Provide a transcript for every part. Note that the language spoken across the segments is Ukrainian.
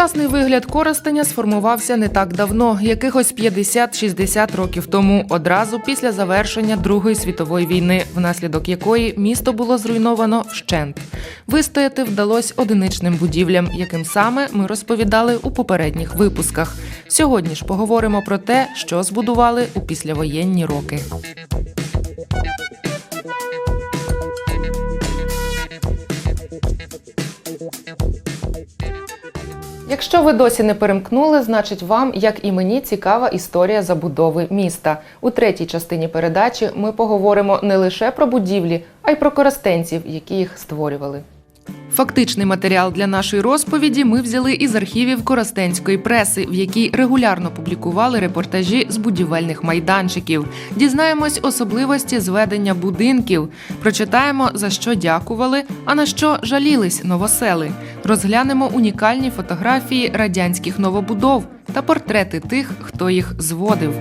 Сучасний вигляд Коростеня сформувався не так давно, якихось 50-60 років тому, одразу після завершення Другої світової війни, внаслідок якої місто було зруйновано вщент. Вистояти вдалося одиничним будівлям, яким саме ми розповідали у попередніх випусках. Сьогодні ж поговоримо про те, що збудували у післявоєнні роки. Якщо ви досі не перемкнули, значить вам, як і мені, цікава історія забудови міста. У третій частині передачі ми поговоримо не лише про будівлі, а й про користенців, які їх створювали. Фактичний матеріал для нашої розповіді ми взяли із архівів коростенської преси, в якій регулярно публікували репортажі з будівельних майданчиків. Дізнаємось особливості зведення будинків, прочитаємо за що дякували, а на що жалілись новосели. Розглянемо унікальні фотографії радянських новобудов та портрети тих, хто їх зводив.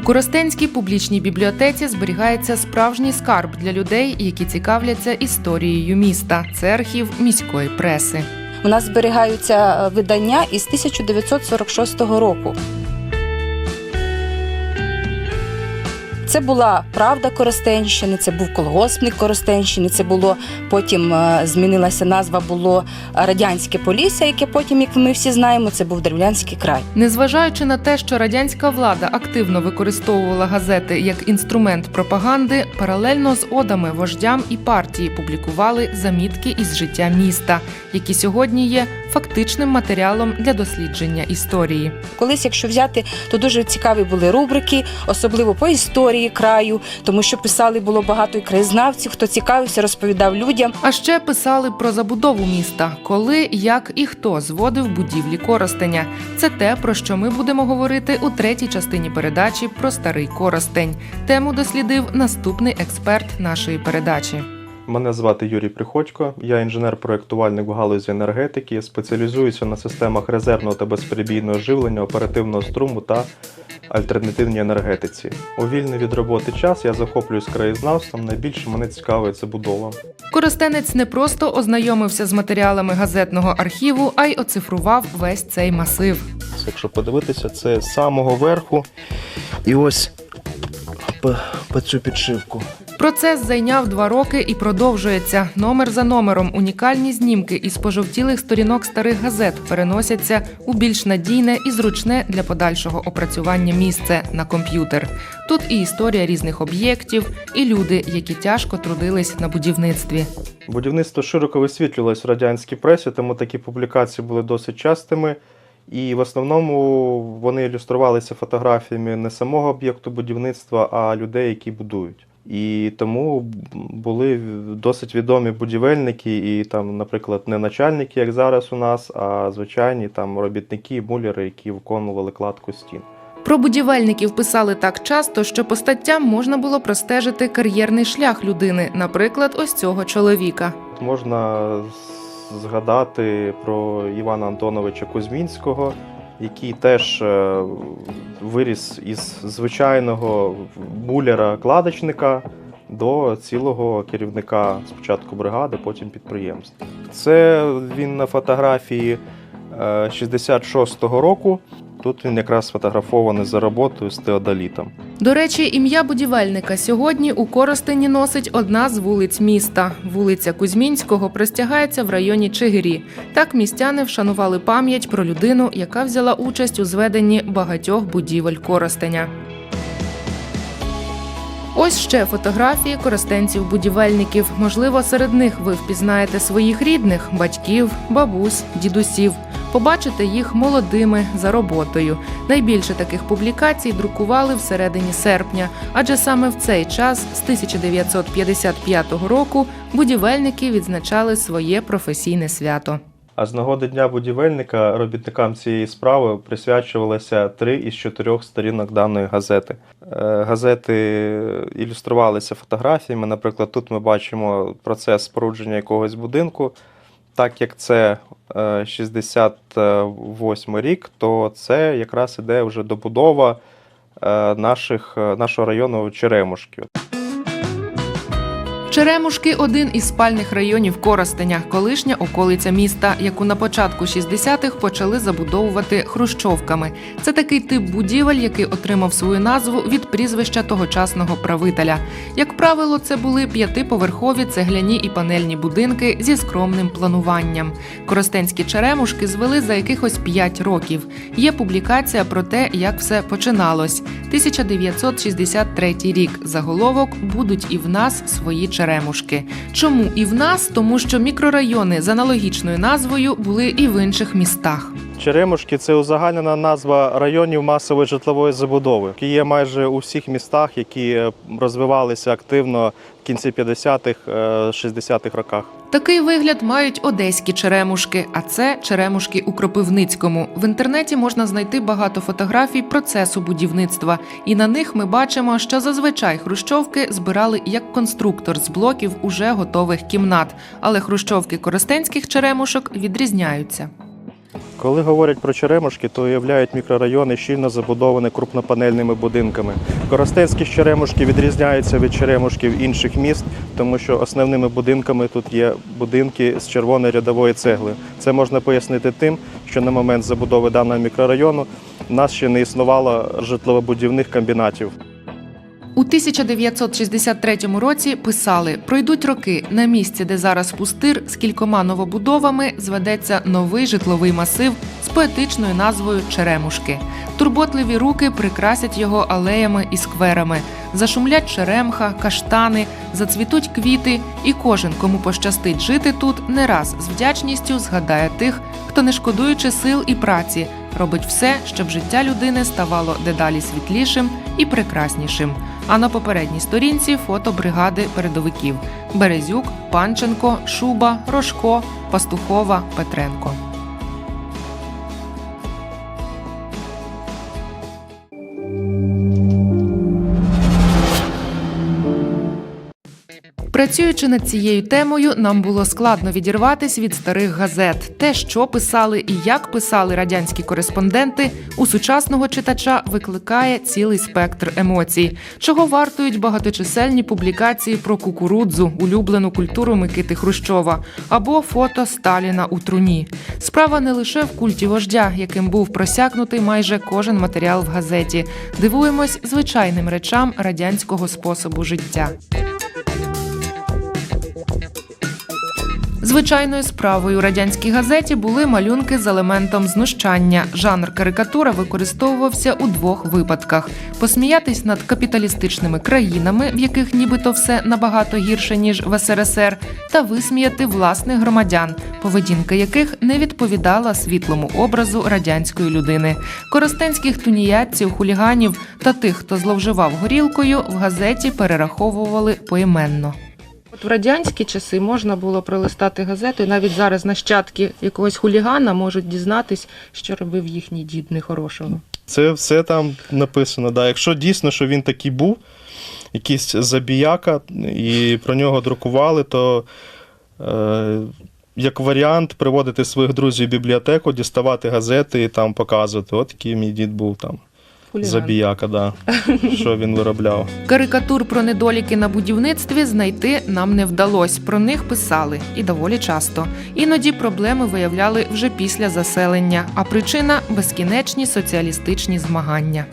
У Коростенській публічній бібліотеці зберігається справжній скарб для людей, які цікавляться історією міста. Це архів міської преси. У нас зберігаються е, видання із 1946 року. Це була правда Коростенщини, це був колгоспник Коростенщини. Це було потім е, змінилася назва, було радянське Полісся, яке потім, як ми всі знаємо, це був Древлянський край. Незважаючи на те, що радянська влада активно використовувала газети як інструмент пропаганди, паралельно з одами вождям і партії публікували замітки із життя міста, які сьогодні є фактичним матеріалом для дослідження історії. Колись, якщо взяти, то дуже цікаві були рубрики, особливо по історії краю, тому що писали було багато і краєзнавців, хто цікавився, розповідав людям. А ще писали про забудову міста, коли, як і хто зводив будівлі Коростеня. Це те, про що ми будемо говорити у третій частині передачі про старий Коростень. Тему дослідив наступний експерт нашої передачі. Мене звати Юрій Приходько, я інженер-проєктувальник в галузі енергетики, спеціалізуюся на системах резервного та безперебійного живлення, оперативного струму та альтернативній енергетиці. У вільний від роботи час я захоплююсь краєзнавством, найбільше мене цікавить забудова. Коростенець не просто ознайомився з матеріалами газетного архіву, а й оцифрував весь цей масив. Якщо подивитися, це з самого верху і ось по, по цю підшивку. Процес зайняв два роки і продовжується. Номер за номером унікальні знімки із пожовтілих сторінок старих газет переносяться у більш надійне і зручне для подальшого опрацювання місце на комп'ютер. Тут і історія різних об'єктів, і люди, які тяжко трудились на будівництві. Будівництво широко висвітлювалось в радянській пресі, тому такі публікації були досить частими. І в основному вони ілюструвалися фотографіями не самого об'єкту будівництва, а людей, які будують. І тому були досить відомі будівельники, і там, наприклад, не начальники, як зараз у нас, а звичайні там робітники, муляри, які виконували кладку стін. Про будівельників писали так часто, що по статтям можна було простежити кар'єрний шлях людини, наприклад, ось цього чоловіка. Можна згадати про Івана Антоновича Кузьмінського, який теж е, виріс із звичайного буляра-кладочника до цілого керівника спочатку бригади, потім підприємства. Це він на фотографії е, 66-го року. Тут він якраз сфотографований за роботою з теодолітом. До речі, ім'я будівельника сьогодні у Коростені носить одна з вулиць міста. Вулиця Кузьмінського простягається в районі Чигирі. Так містяни вшанували пам'ять про людину, яка взяла участь у зведенні багатьох будівель Коростеня. Ось ще фотографії користенців-будівельників. Можливо, серед них ви впізнаєте своїх рідних, батьків, бабусь, дідусів. Побачите їх молодими за роботою. Найбільше таких публікацій друкували всередині серпня, адже саме в цей час, з 1955 року, будівельники відзначали своє професійне свято. А з нагоди Дня будівельника робітникам цієї справи присвячувалося три із чотирьох сторінок даної газети. Е, Газети ілюструвалися фотографіями. Наприклад, тут ми бачимо процес спорудження якогось будинку. Так як це е, 68 рік, то це якраз іде вже добудова е, наших, е, нашого району Черемушки. Черемушки один із спальних районів Коростеня, колишня околиця міста, яку на початку 60-х почали забудовувати хрущовками. Це такий тип будівель, який отримав свою назву від прізвища тогочасного правителя. Як правило, це були п'ятиповерхові цегляні і панельні будинки зі скромним плануванням. Коростенські черемушки звели за якихось 5 років. Є публікація про те, як все починалось. 1963 рік. Заголовок будуть і в нас свої черемушки. Чому і в нас? Тому що мікрорайони з аналогічною назвою були і в інших містах. Черемушки це узагальнена назва районів масової житлової забудови, які є майже у всіх містах, які е, розвивалися активно в кінці 50-х, е, 60-х роках. Такий вигляд мають одеські черемушки, а це черемушки у Кропивницькому. В інтернеті можна знайти багато фотографій процесу будівництва, і на них ми бачимо, що зазвичай хрущовки збирали як конструктор з блоків уже готових кімнат. Але хрущовки коростенських черемушок відрізняються. Коли говорять про Черемушки, то уявляють мікрорайони щільно забудовані крупнопанельними будинками. Коростенські Черемушки відрізняються від Черемушків інших міст, тому що основними будинками тут є будинки з червоної рядової цегли. Це можна пояснити тим, що на момент забудови даного мікрорайону в нас ще не існувало житлово-будівних комбінатів. У 1963 році писали: пройдуть роки на місці, де зараз пустир, з кількома новобудовами зведеться новий житловий масив з поетичною назвою Черемушки. Турботливі руки прикрасять його алеями і скверами. Зашумлять черемха, каштани, зацвітуть квіти, і кожен, кому пощастить жити тут, не раз з вдячністю згадає тих, хто, не шкодуючи сил і праці, робить все, щоб життя людини ставало дедалі світлішим і прекраснішим. А на попередній сторінці фото бригади передовиків: Березюк, Панченко, Шуба, Рожко, Пастухова, Петренко. Працюючи над цією темою, нам було складно відірватись від старих газет. Те, що писали і як писали радянські кореспонденти, у сучасного читача викликає цілий спектр емоцій, чого вартують багаточисельні публікації про кукурудзу, улюблену культуру Микити Хрущова, або фото Сталіна у труні. Справа не лише в культі вождя, яким був просякнутий майже кожен матеріал в газеті. Дивуємось звичайним речам радянського способу життя. Звичайною справою у радянській газеті були малюнки з елементом знущання. Жанр карикатура використовувався у двох випадках: посміятись над капіталістичними країнами, в яких нібито все набагато гірше ніж в СРСР, та висміяти власних громадян, поведінка яких не відповідала світлому образу радянської людини. Коростенських туніятців, хуліганів та тих, хто зловживав горілкою, в газеті перераховували поіменно. В радянські часи можна було пролистати газету, і навіть зараз нащадки якогось хулігана можуть дізнатись, що робив їхній дід нехорошого. Це все там написано. Да. Якщо дійсно, що він такий був, якийсь забіяка, і про нього друкували, то е, як варіант приводити своїх друзів в бібліотеку, діставати газети і там показувати. От який мій дід був там. Хуліган. Забіяка, да. що він виробляв. Карикатур про недоліки на будівництві знайти нам не вдалося. Про них писали і доволі часто. Іноді проблеми виявляли вже після заселення, а причина безкінечні соціалістичні змагання.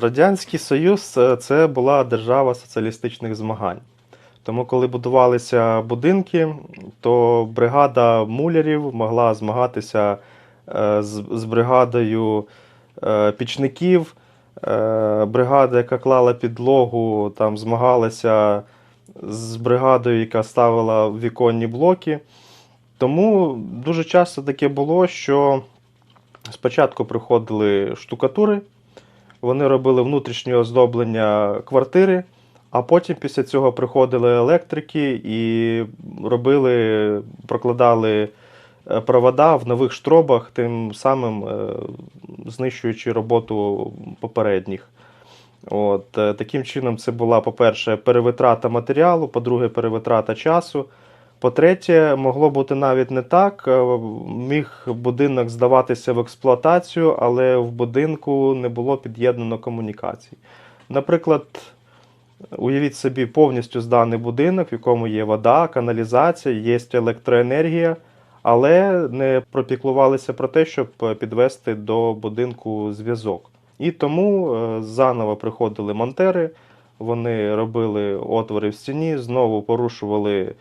Радянський Союз це- це була держава соціалістичних змагань. Тому, коли будувалися будинки, то бригада мулярів могла змагатися е, з, з бригадою е, пічників. Е, Бригада, яка клала підлогу, там змагалася з бригадою, яка ставила віконні блоки. Тому дуже часто таке було, що спочатку приходили штукатури, вони робили внутрішнє оздоблення квартири, а потім після цього приходили електрики і робили, прокладали е, провода в нових штробах, тим самим е, знищуючи роботу попередніх. От, е, таким чином, це була, по-перше, перевитрата матеріалу, по-друге, перевитрата часу. По-третє, могло бути навіть не так. Е, Міг будинок здаватися в експлуатацію, але в будинку не було під'єднано комунікацій. Наприклад, уявіть собі повністю зданий будинок, в якому є вода, каналізація, є електроенергія, але не пропіклувалися про те, щоб підвести до будинку зв'язок. І тому е, заново приходили монтери, вони робили отвори в стіні, знову порушували е,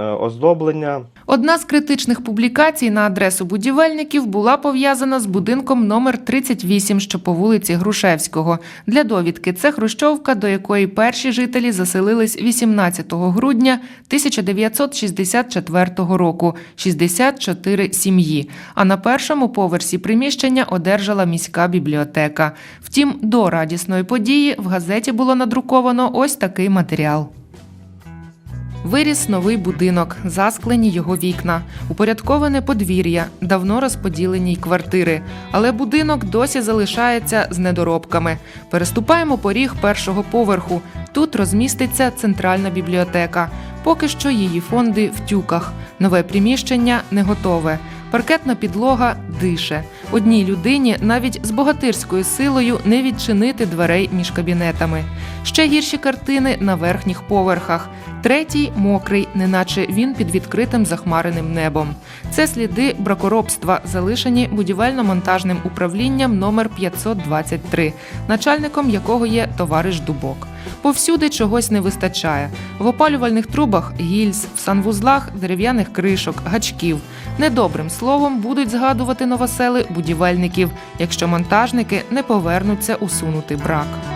оздоблення. Одна з критичних публікацій на адресу будівельників була пов'язана з будинком номер 38, що по вулиці Грушевського. Для довідки це хрущовка, до якої перші жителі заселились 18 грудня 1964 року 64 сім'ї. А на першому поверсі приміщення одержала міська бібліотека. Втім, до радісної події в газеті було надруковано ось такий матеріал. Виріс новий будинок, засклені його вікна, упорядковане подвір'я, давно розподілені й квартири. Але будинок досі залишається з недоробками. Переступаємо поріг першого поверху. Тут розміститься центральна бібліотека. Поки що її фонди в тюках. Нове приміщення не готове. Паркетна підлога дише. Одній людині навіть з богатирською силою не відчинити дверей між кабінетами. Ще гірші картини на верхніх поверхах. Третій мокрий, неначе він під відкритим захмареним небом. Це сліди бракоробства, залишені будівельно-монтажним управлінням номер 523, начальником якого є товариш Дубок. Повсюди чогось не вистачає. В опалювальних трубах гільз, в санвузлах дерев'яних кришок, гачків. Недобрим словом будуть згадувати новосели будівельників, якщо монтажники не повернуться усунути брак.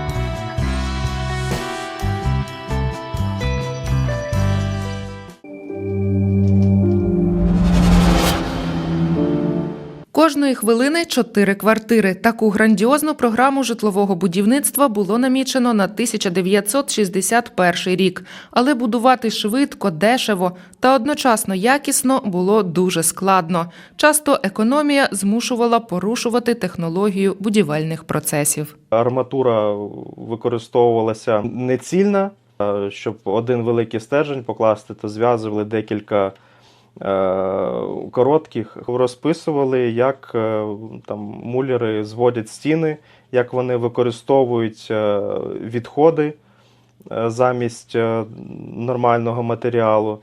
Кожної хвилини чотири квартири. Таку грандіозну програму житлового будівництва було намічено на 1961 рік. Але будувати швидко, дешево та одночасно якісно було дуже складно. Часто економія змушувала порушувати технологію будівельних процесів. Арматура використовувалася нецільна, щоб один великий стержень покласти, то зв'язували декілька коротких, розписували, як е, там мулери зводять стіни, як вони використовують е, відходи е, замість е, нормального матеріалу.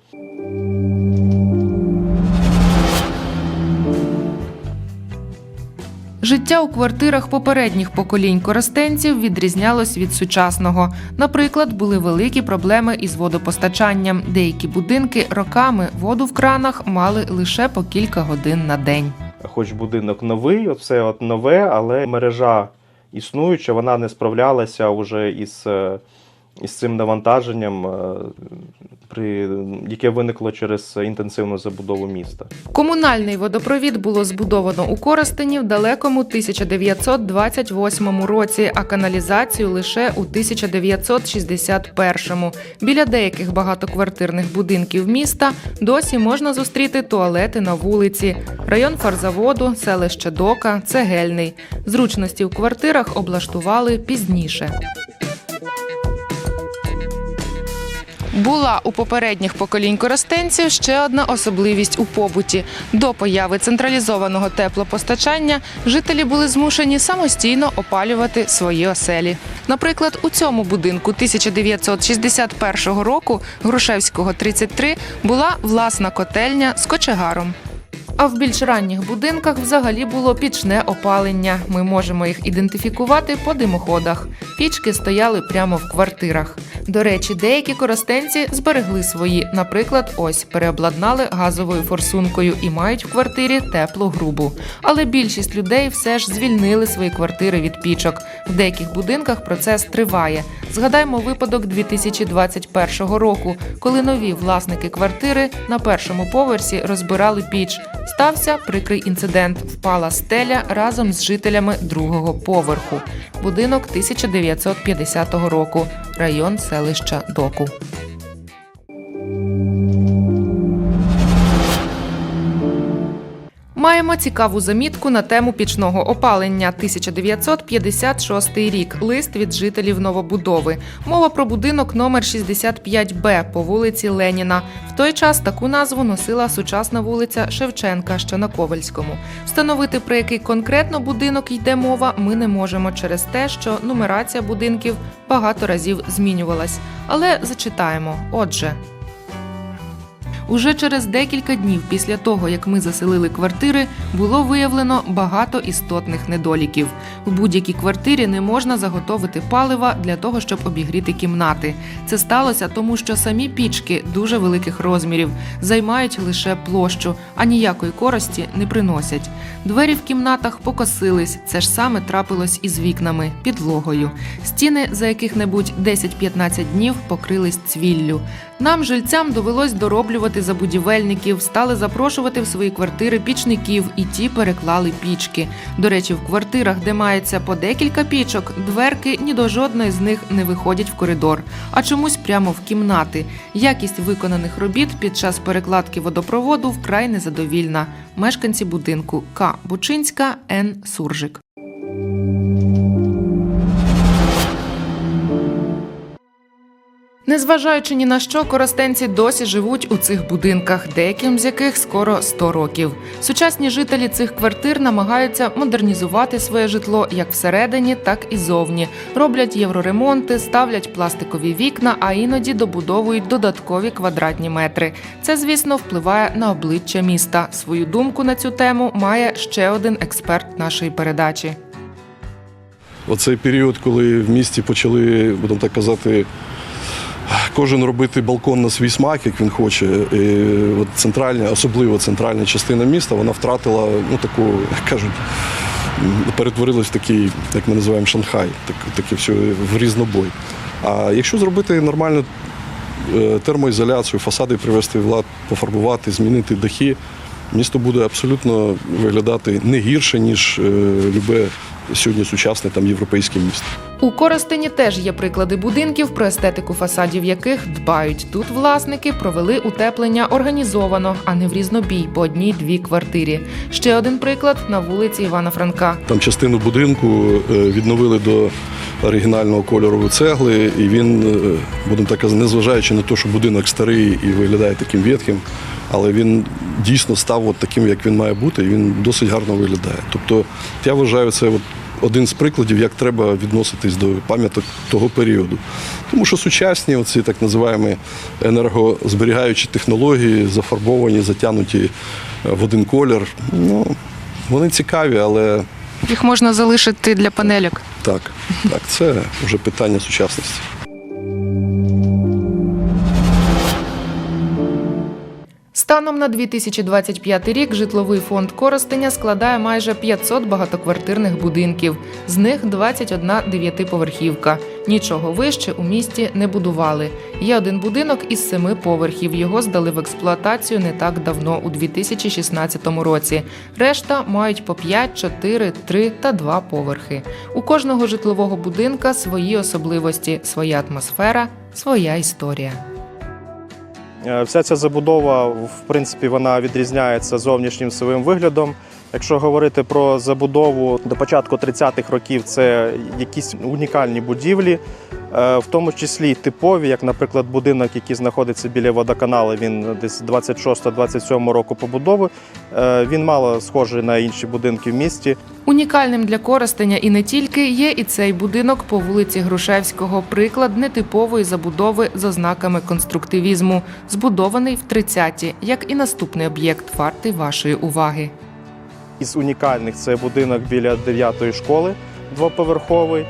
Життя у квартирах попередніх поколінь користенців відрізнялось від сучасного. Наприклад, були великі проблеми із водопостачанням. Деякі будинки роками воду в кранах мали лише по кілька годин на день. хоч будинок новий, все от нове, але мережа існуюча, вона не справлялася вже із, е, із цим навантаженням, е, при, яке виникло через інтенсивну забудову міста. Комунальний водопровід було збудовано у Коростені в далекому 1928 році, а каналізацію лише у 1961. Біля деяких багатоквартирних будинків міста досі можна зустріти туалети на вулиці. Район фарзаводу, селище Дока, Цегельний. Зручності в квартирах облаштували пізніше. Була у попередніх поколінь коростенців ще одна особливість у побуті. До появи централізованого теплопостачання жителі були змушені самостійно опалювати свої оселі. Наприклад, у цьому будинку 1961 року Грушевського 33 була власна котельня з кочегаром. А в більш ранніх будинках взагалі було пічне опалення. Ми можемо їх ідентифікувати по димоходах. Пічки стояли прямо в квартирах. До речі, деякі коростенці зберегли свої. Наприклад, ось переобладнали газовою форсункою і мають в квартирі теплу грубу. Але більшість людей все ж звільнили свої квартири від пічок. В деяких будинках процес триває. Згадаймо випадок 2021 року, коли нові власники квартири на першому поверсі розбирали піч. Стався прикрий інцидент. Впала стеля разом з жителями другого поверху. Будинок 1950 року. Район селища Доку. Маємо цікаву замітку на тему пічного опалення 1956 рік. Лист від жителів новобудови. Мова про будинок номер 65Б по вулиці Леніна. В той час таку назву носила сучасна вулиця Шевченка, що на Ковальському. Встановити про який конкретно будинок йде мова, ми не можемо через те, що нумерація будинків багато разів змінювалась. Але зачитаємо. Отже. Уже через декілька днів після того, як ми заселили квартири, було виявлено багато істотних недоліків. У будь-якій квартирі не можна заготовити палива для того, щоб обігріти кімнати. Це сталося тому, що самі пічки дуже великих розмірів займають лише площу, а ніякої користі не приносять. Двері в кімнатах покосились. Це ж саме трапилось із вікнами, підлогою. Стіни за яких-небудь 10-15 днів покрились цвіллю. Нам, жильцям, довелось дороблювати за будівельників, стали запрошувати в свої квартири пічників, і ті переклали пічки. До речі, в квартирах, де мається по декілька пічок, дверки ні до жодної з них не виходять в коридор, а чомусь прямо в кімнати. Якість виконаних робіт під час перекладки водопроводу вкрай незадовільна. Мешканці будинку К. Бучинська, Н. Суржик. Незважаючи ні на що, коростенці досі живуть у цих будинках, деяким з яких скоро 100 років. Сучасні жителі цих квартир намагаються модернізувати своє житло як всередині, так і зовні. Роблять євроремонти, ставлять пластикові вікна, а іноді добудовують додаткові квадратні метри. Це, звісно, впливає на обличчя міста. Свою думку на цю тему має ще один експерт нашої передачі. Оцей період, коли в місті почали, будемо так казати, кожен робити балкон на свій смак, як він хоче. І от центральна, особливо центральна частина міста, вона втратила, ну таку, як кажуть, перетворилась в такий, як ми називаємо Шанхай, так, таке все в різнобой. А якщо зробити нормальну е, термоізоляцію, фасади привести в лад, пофарбувати, змінити дахи, місто буде абсолютно виглядати не гірше, ніж е, любе сьогодні сучасне там європейське місто. У Коростені теж є приклади будинків, про естетику фасадів яких дбають. Тут власники провели утеплення організовано, а не в різнобій по одній-дві квартирі. Ще один приклад на вулиці Івана Франка. Там частину будинку е, відновили до оригінального кольору цегли, і він, е, будемо так казати, незважаючи на те, що будинок старий і виглядає таким ветхим, але він дійсно став от таким, як він має бути, і він досить гарно виглядає. Тобто, я вважаю, це от один з прикладів, як треба відноситись до пам'яток того періоду. Тому що сучасні, оці так називаємо енергозберігаючі технології, зафарбовані, затягнуті е, в один колір. Ну, вони цікаві, але Їх можна залишити для панельок. так, так, це вже питання сучасності. Станом на 2025 рік житловий фонд Коростеня складає майже 500 багатоквартирних будинків, з них 21 дев'ятиповерхівка. Нічого вище у місті не будували. Є один будинок із семи поверхів. Його здали в експлуатацію не так давно, у 2016 році. Решта мають по 5, 4, 3 та 2 поверхи. У кожного житлового будинка свої особливості, своя атмосфера, своя історія. Е, Вся ця забудова, в принципі, вона відрізняється зовнішнім своїм виглядом. Якщо говорити про забудову до початку 30-х років, це якісь унікальні будівлі, е, в тому числі типові, як, наприклад, будинок, який знаходиться біля водоканалу, він десь 26-27 року побудови. Е, Він мало схожий на інші будинки в місті. Унікальним для Коростеня і не тільки є і цей будинок по вулиці Грушевського. Приклад нетипової забудови з ознаками конструктивізму, збудований в 30-ті, як і наступний об'єкт вартий вашої уваги. Із унікальних це будинок біля 9-ї школи, двоповерховий.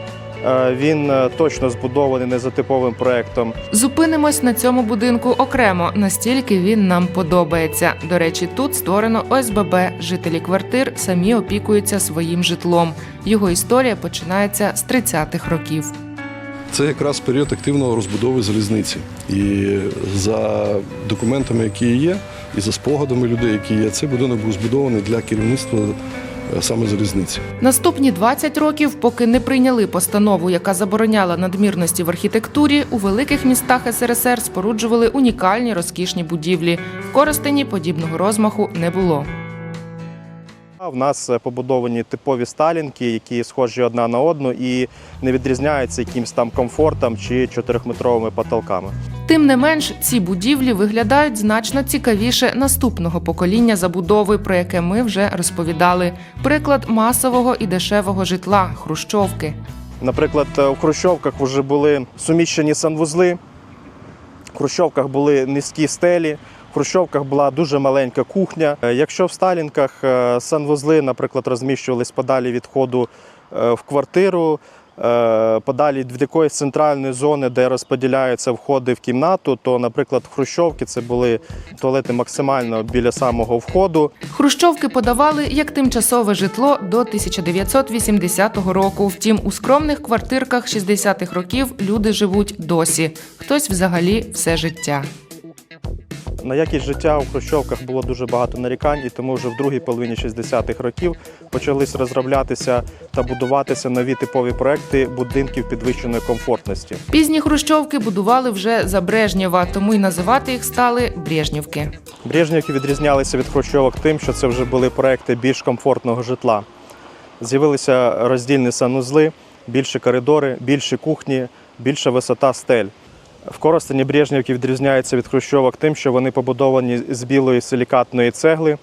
Е, Він е, точно збудований не за типовим проектом. Зупинимось на цьому будинку окремо, настільки він нам подобається. До речі, тут створено ОСББ. Жителі квартир самі опікуються своїм житлом. Його історія починається з 30-х років. Це якраз період активної розбудови залізниці. І за документами, які є, і за спогадами людей, які є, цей будинок був збудований для керівництва е, саме залізниці. Наступні 20 років, поки не прийняли постанову, яка забороняла надмірності в архітектурі, у великих містах СРСР споруджували унікальні розкішні будівлі. В Коростені подібного розмаху не було. В нас е, побудовані типові сталінки, які схожі одна на одну і не відрізняються якимось там комфортом чи чотирьохметровими потолками. Тим не менш, ці будівлі виглядають значно цікавіше наступного покоління забудови, про яке ми вже розповідали. Приклад масового і дешевого житла хрущовки. Наприклад, е, у Хрущовках вже були суміщені санвузли, в Хрущовках були низькі стелі, в Хрущовках була дуже маленька кухня. Е, Якщо в Сталінках е, санвузли, наприклад, розміщувались подалі від входу е, в квартиру, подалі від якоїсь центральної зони, де розподіляються входи в кімнату, то, наприклад, в Хрущовки це були туалети максимально біля самого входу. Хрущовки подавали як тимчасове житло до 1980 року. Втім, у скромних квартирках 60-х років люди живуть досі. Хтось взагалі все життя. На якість життя у Хрущовках було дуже багато нарікань, і тому вже в другій половині 60-х років почались розроблятися та будуватися нові типові проекти будинків підвищеної комфортності. Пізні хрущовки будували вже за Брежнєва, тому й називати їх стали Брежнівки. Брежнівки відрізнялися від Хрущовок тим, що це вже були проекти більш комфортного житла. З'явилися роздільні санузли, більші коридори, більші кухні, більша висота стель. В Коростені Брежнівки відрізняються від Хрущовок тим, що вони побудовані з білої силікатної цегли.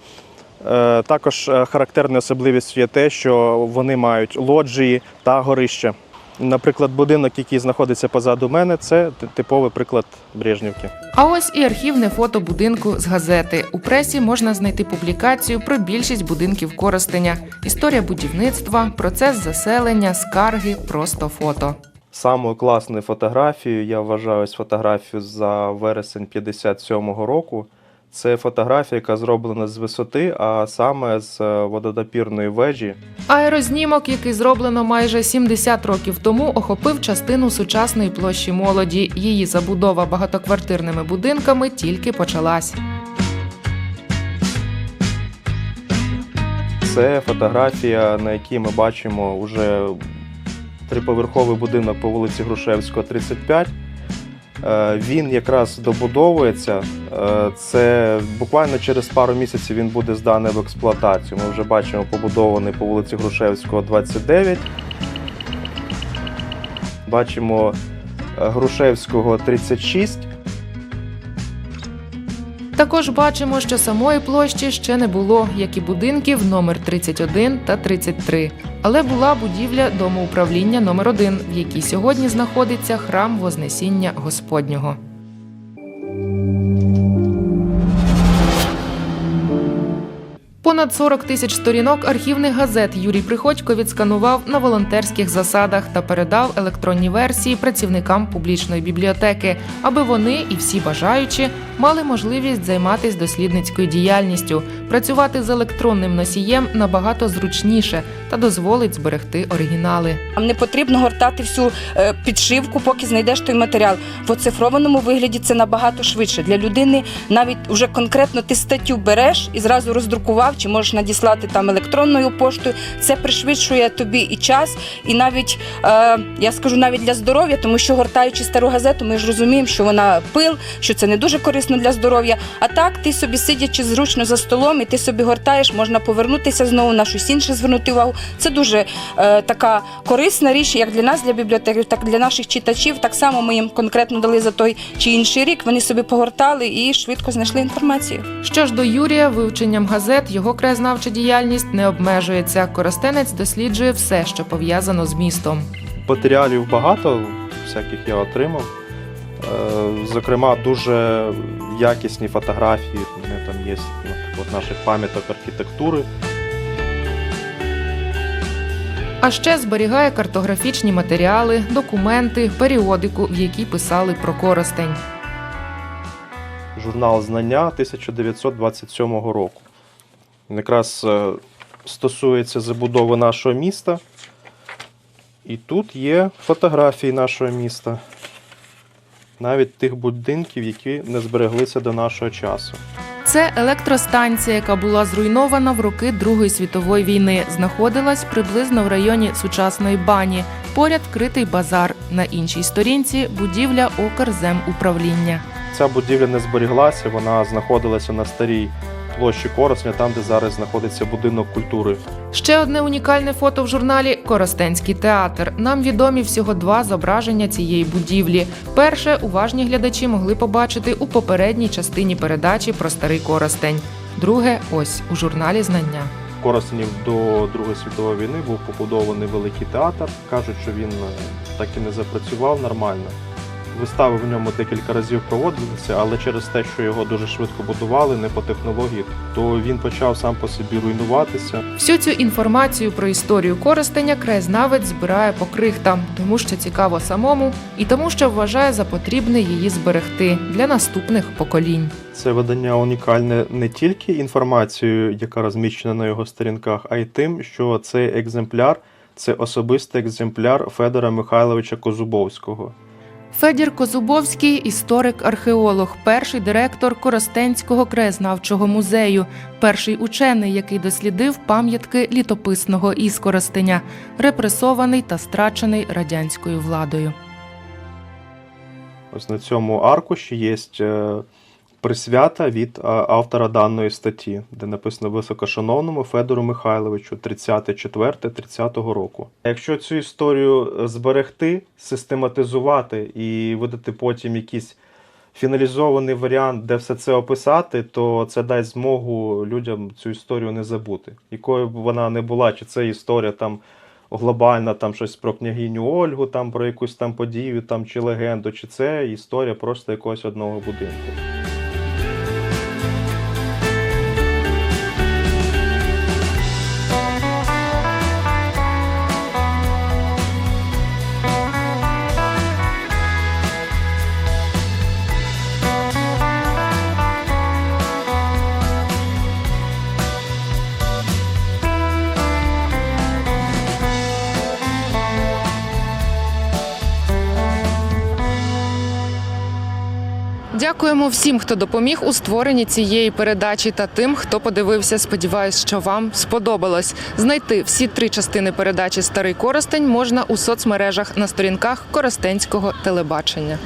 Е, Також е, характерною особливістю є те, що вони мають лоджії та горища. Наприклад, будинок, який знаходиться позаду мене, це типовий приклад Брежнівки. А ось і архівне фото будинку з газети. У пресі можна знайти публікацію про більшість будинків Коростеня, історія будівництва, процес заселення, скарги, просто фото. Самою класною фотографією я вважаю ось фотографію за вересень 57-го року. Це фотографія, яка зроблена з висоти, а саме з е, вододопірної вежі. Аерознімок, який зроблено майже 70 років тому, охопив частину сучасної площі молоді. Її забудова багатоквартирними будинками тільки почалась. Це фотографія, на якій ми бачимо уже триповерховий будинок по вулиці Грушевського, 35. Е, Він якраз добудовується. Е, Це буквально через пару місяців він буде зданий в експлуатацію. Ми вже бачимо побудований по вулиці Грушевського, 29. Бачимо е, Грушевського 36. Також бачимо, що самої площі ще не було, як і будинків номер 31 та 33. Але була будівля домоуправління номер 1 в якій сьогодні знаходиться храм Вознесіння Господнього. Понад 40 тисяч сторінок архівних газет Юрій Приходько відсканував на волонтерських засадах та передав електронні версії працівникам публічної бібліотеки, аби вони і всі бажаючі мали можливість займатися дослідницькою діяльністю. Працювати з електронним носієм набагато зручніше та дозволить зберегти оригінали. Нам не потрібно гортати всю е, підшивку, поки знайдеш той матеріал. В оцифрованому вигляді це набагато швидше. Для людини навіть вже конкретно ти статтю береш і зразу роздрукував, чи можеш надіслати там електронною поштою. Це пришвидшує тобі і час, і навіть е, я скажу навіть для здоров'я, тому що гортаючи стару газету, ми ж розуміємо, що вона пил, що це не дуже корисно для здоров'я. А так ти собі сидячи зручно за столом, і ти собі гортаєш, можна повернутися знову на щось інше, звернути увагу. Це дуже е, така корисна річ, як для нас, для бібліотекарів, так і для наших читачів. Так само ми їм конкретно дали за той чи інший рік. Вони собі погортали і швидко знайшли інформацію. Що ж до Юрія, вивченням газет його краєзнавча діяльність не обмежується. Коростенець досліджує все, що пов'язано з містом. Матеріалів багато, всяких я отримав. Е, Зокрема, дуже якісні фотографії. Мене там є наприклад, наших пам'яток архітектури. А ще зберігає картографічні матеріали, документи, періодику, в якій писали про Коростень. Журнал знання 1927 року. Він якраз е, стосується забудови нашого міста. І тут є фотографії нашого міста. Навіть тих будинків, які не збереглися до нашого часу. Це електростанція, яка була зруйнована в роки Другої світової війни. Знаходилась приблизно в районі сучасної бані. Поряд критий базар. На іншій сторінці будівля Укрземуправління. Ця будівля не зберіглася, вона знаходилася на старій площі Коросня, там, де зараз знаходиться будинок культури. Ще одне унікальне фото в журналі Коростенський театр. Нам відомі всього два зображення цієї будівлі. Перше уважні глядачі могли побачити у попередній частині передачі про старий Коростень. Друге ось у журналі Знання. В Коростені до Другої світової війни був побудований великий театр. Кажуть, що він е, так і не запрацював нормально. Вистави в ньому декілька разів проводилися, але через те, що його дуже швидко будували, не по технології, то він почав сам по собі руйнуватися. Всю цю інформацію про історію Коростеня краєзнавець збирає по крихтам, тому що цікаво самому, і тому, що вважає за потрібне її зберегти для наступних поколінь. Це видання унікальне не тільки інформацією, яка розміщена на його сторінках, а й тим, що цей екземпляр це особистий екземпляр Федора Михайловича Козубовського. Федір Козубовський історик-археолог, перший директор Коростенського краєзнавчого музею, перший учений, який дослідив пам'ятки літописного іскоростеня, репресований та страчений радянською владою. Ось на цьому аркуші є е, присвята від е, автора даної статті, де написано високошановному Федору Михайловичу 34-30 року. Якщо цю історію зберегти, систематизувати і видати потім якийсь фіналізований варіант, де все це описати, то це дасть змогу людям цю історію не забути. Якою б вона не була, чи це історія там глобальна, там щось про княгиню Ольгу, там про якусь там подію, там чи легенду, чи це історія просто якогось одного будинку. Дякуємо всім, хто допоміг у створенні цієї передачі, та тим, хто подивився. Сподіваюсь, що вам сподобалось. Знайти всі три частини передачі Старий Коростень можна у соцмережах на сторінках Коростенського телебачення.